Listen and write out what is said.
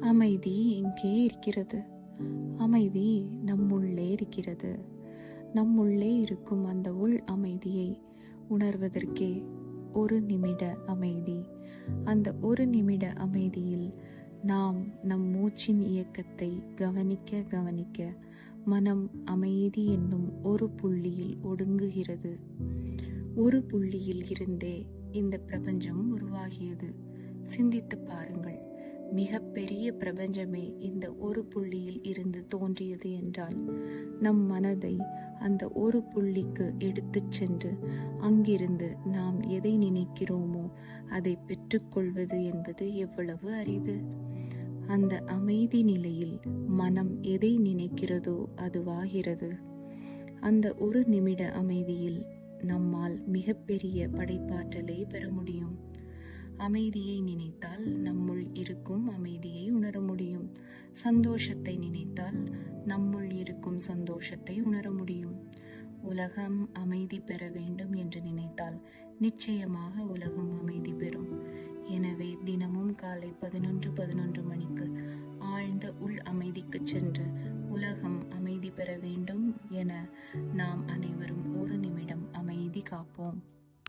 அமைதி எங்கே இருக்கிறது. அமைதி நம்முள்ளே இருக்கிறது. நம்முள்ளே இருக்கும் அந்த உள் அமைதியை உணர்வதற்கே ஒரு நிமிட அமைதி. அந்த ஒரு நிமிட அமைதியில் நாம் நம் மூச்சின் இயக்கத்தை கவனிக்க கவனிக்க மனம் அமைதி என்னும் ஒரு புள்ளியில் ஒடுங்குகிறது. ஒரு புள்ளியில் இருந்தே இந்த பிரபஞ்சம் உருவாகியது. சிந்தித்து பாருங்கள். மிகப்பெரிய பிரபஞ்சமே இந்த ஒரு புள்ளியில் இருந்து தோன்றியது என்றால் நம் மனதை அந்த ஒரு புள்ளிக்கு எடுத்துச் சென்று அங்கிருந்து நாம் எதை நினைக்கிறோமோ அதை பெற்றுக்கொள்வது என்பது எவ்வளவு அரிது. அந்த அமைதி நிலையில் மனம் எதை நினைக்கிறதோ அதுவாகிறது. அந்த ஒரு நிமிட அமைதியில் நம்மால் மிகப்பெரிய படைப்பாற்றலை பெற முடியும். அமைதியை நினைத்தால் இருக்கும் அமைதியை உணர முடியும். சந்தோஷத்தை நினைத்தால் நம்முள் இருக்கும் சந்தோஷத்தை உணர முடியும். உலகம் அமைதி பெற வேண்டும் என்று நினைத்தால் நிச்சயமாக உலகம் அமைதி பெறும். எனவே தினமும் காலை பதினொன்று பதினொன்று மணிக்கு ஆழ்ந்த உள் அமைதிக்கு சென்று உலகம் அமைதி பெற வேண்டும் என நாம் அனைவரும் ஒரு நிமிடம் அமைதி காப்போம்.